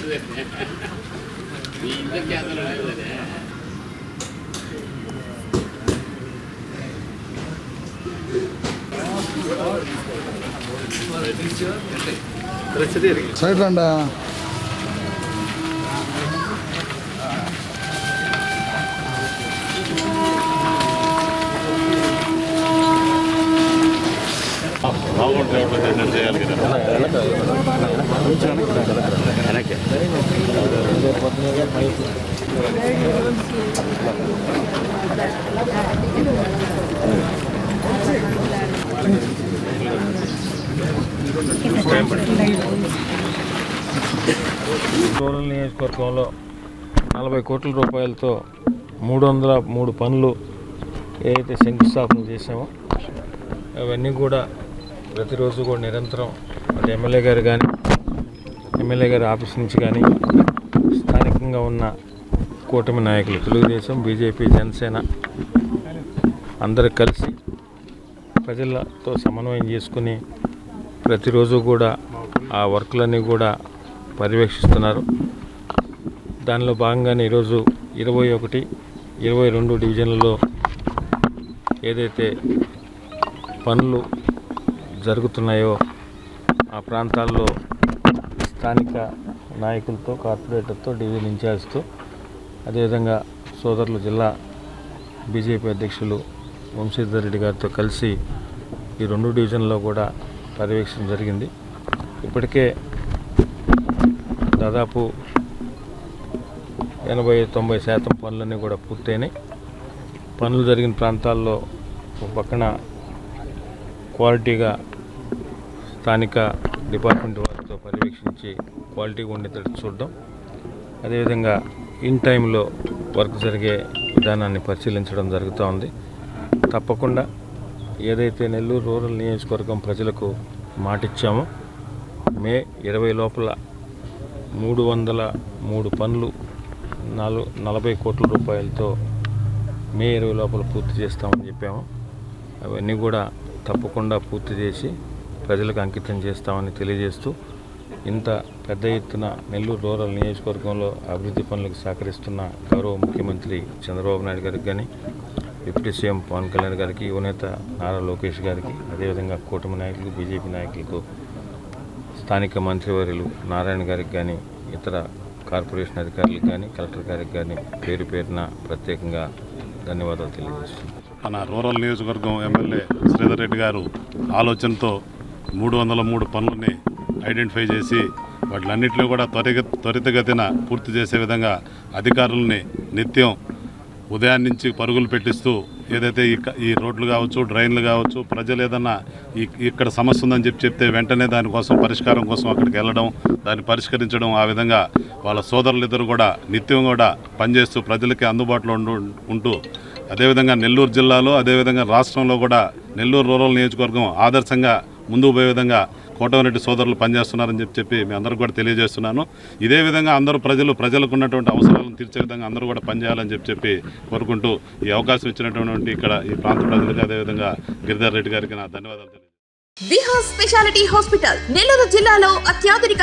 അത് തന്നെ നീ ഇതൊക്കെ അതിലാണ് തന്നെ സൈഡിലുണ്ടാ సైడ్ రండా రూరల్ నియోజకవర్గంలో నలభై కోట్ల రూపాయలతో మూడు వందల మూడు పనులు ఏదైతే శంకుస్థాపన చేసామో అవన్నీ కూడా ప్రతిరోజు కూడా నిరంతరం అటు ఎమ్మెల్యే గారు కానీ ఎమ్మెల్యే గారి ఆఫీస్ నుంచి కానీ స్థానికంగా ఉన్న కూటమి నాయకులు తెలుగుదేశం బీజేపీ జనసేన అందరూ కలిసి ప్రజలతో సమన్వయం చేసుకుని ప్రతిరోజు కూడా ఆ వర్క్లన్నీ కూడా పర్యవేక్షిస్తున్నారు. దానిలో భాగంగానే ఈరోజు ఇరవై ఒకటి ఇరవై రెండు డివిజన్లలో ఏదైతే పనులు జరుగుతున్నాయో ఆ ప్రాంతాల్లో స్థానిక నాయకులతో కార్పొరేటర్తో డివిజన్ ఇన్ఛార్జ్తో అదేవిధంగా సోదరులు జిల్లా బీజేపీ అధ్యక్షులు వంశీధర్ రెడ్డి గారితో కలిసి ఈ రెండు డివిజన్లో కూడా పర్యవేక్షణ జరిగింది. ఇప్పటికే దాదాపు ఎనభై తొంభై శాతం పనులన్నీ కూడా పూర్తయినాయి. పనులు జరిగిన ప్రాంతాల్లో ఒక పక్కన క్వాలిటీగా స్థానిక డిపార్ట్మెంట్ వారితో పర్యవేక్షించి క్వాలిటీగా ఉండేటట్టు చూడడం అదేవిధంగా ఇన్ టైంలో వర్క్ జరిగే విధానాన్ని పరిశీలించడం జరుగుతూ ఉంది. తప్పకుండా ఏదైతే నెల్లూరు రూరల్ నియోజకవర్గం ప్రజలకు మాటిచ్చామో మే ఇరవై లోపల మూడు వందల మూడు పనులు నాలుగు నలభై కోట్ల రూపాయలతో మే ఇరవై లోపల పూర్తి చేస్తామని చెప్పాము. అవన్నీ కూడా తప్పకుండా పూర్తి చేసి ప్రజలకు అంకితం చేస్తామని తెలియజేస్తూ ఇంత పెద్ద ఎత్తున నెల్లూరు రూరల్ నియోజకవర్గంలో అభివృద్ధి పనులకు సహకరిస్తున్న గౌరవ ముఖ్యమంత్రి చంద్రబాబు నాయుడు గారికి కానీ డిప్యూటీ సీఎం పవన్ కళ్యాణ్ గారికి యువనేత నారా లోకేష్ గారికి అదేవిధంగా కూటమి నాయకులకు బీజేపీ నాయకులకు స్థానిక మంత్రివర్యులు నారాయణ గారికి కానీ ఇతర కార్పొరేషన్ అధికారులకు కానీ కలెక్టర్ గారికి కానీ పేరు పేరున ప్రత్యేకంగా ధన్యవాదాలు తెలియజేస్తున్నాను. మన రూరల్ నియోజకవర్గం ఎమ్మెల్యే శ్రీధర్ రెడ్డి గారు ఆలోచనతో మూడు వందల మూడు పనులని ఐడెంటిఫై చేసి వాటిలన్నింటిలో కూడా త్వరిత త్వరితగతిన పూర్తి చేసే విధంగా అధికారులని నిత్యం ఉదయం నుంచి పరుగులు పెట్టిస్తూ ఏదైతే ఈ ఈ రోడ్లు కావచ్చు డ్రైన్లు కావచ్చు ప్రజలు ఏదన్నా ఇక్కడ సమస్య ఉందని చెప్పి చెప్తే వెంటనే దానికోసం పరిష్కారం కోసం అక్కడికి వెళ్ళడం దాన్ని పరిష్కరించడం ఆ విధంగా వాళ్ళ సోదరులిద్దరు కూడా నిత్యం కూడా పనిచేస్తూ ప్రజలకి అందుబాటులో ఉండు ఉంటూ అదేవిధంగా నెల్లూరు జిల్లాలో అదేవిధంగా రాష్ట్రంలో కూడా నెల్లూరు రూరల్ నియోజకవర్గం ఆదర్శంగా ముందుకు పోయే విధంగా కోటమిరెడ్డి సోదరులు పనిచేస్తున్నారని చెప్పి చెప్పి మీ అందరూ కూడా తెలియజేస్తున్నాను ఇదే విధంగా అందరూ ప్రజలు ప్రజలకు ఉన్నటువంటి అవసరాలను తీర్చే విధంగా అందరూ కూడా పనిచేయాలని చెప్పి చెప్పి కోరుకుంటూ ఈ అవకాశం ఇచ్చినటువంటి ఇక్కడ ఈ ప్రాంత ప్రజలకు అదేవిధంగా గిరిధర్ రెడ్డి గారికి నా ధన్యవాదాలు తెలియజేస్తున్నాను. స్పెషాలిటీ హాస్పిటల్ నెల్లూరు జిల్లాలో అత్యాధునిక